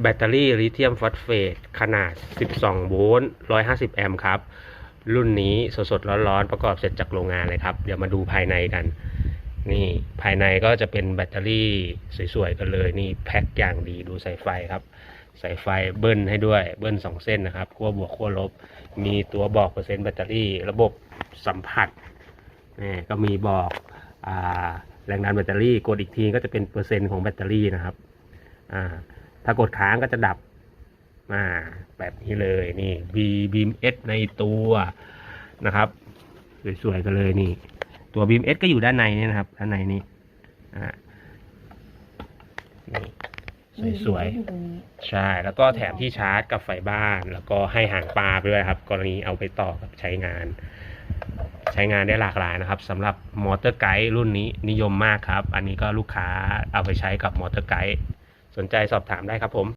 แบตเตอรี่ลิเธียมฟอสเฟตขนาด 12 โวลต์ 150 แอมป์ครับ รุ่นนี้สดๆ ร้อนๆ ประกอบเสร็จจากโรงงานเลยครับ เดี๋ยวมาดูภายในกัน นี่ภายในก็จะเป็นแบตเตอรี่สวยๆ กันเลย นี่แพ็คอย่างดีดูสายไฟครับ สายไฟเบิ้ลให้ด้วย เบิ้ลสองเส้นนะครับขั้วบวกขั้วลบ มีตัวบอกเปอร์เซ็นต์แบตเตอรี่ ระบบสัมผัสนี่ก็มีบอกอ่าแรงดันแบตเตอรี่ กดอีกทีก็จะเป็นเปอร์เซ็นต์ของแบตเตอรี่นะครับ อ่า ถ้ากดค้างก็จะดับอ่าแบบนี้เลยนี่ B Beam S ในตัวนะครับสวยๆกันเลยนี่ ตัว Beam S ก็อยู่ด้านในนี่นะครับ ด้านในนี้อ่านี่สวยๆใช่แล้วก็แถมที่ชาร์จกับไฟบ้าน แล้วก็ให้หางปลาไปด้วยครับ กรณีเอาไปต่อกับใช้งาน ใช้งานได้หลากหลายนะครับสำหรับมอเตอร์ไกด์รุ่นนี้นิยมมากครับ อันนี้ก็ลูกค้าเอาไปใช้กับมอเตอร์ไกด์ สนใจสอบถามได้ครับผม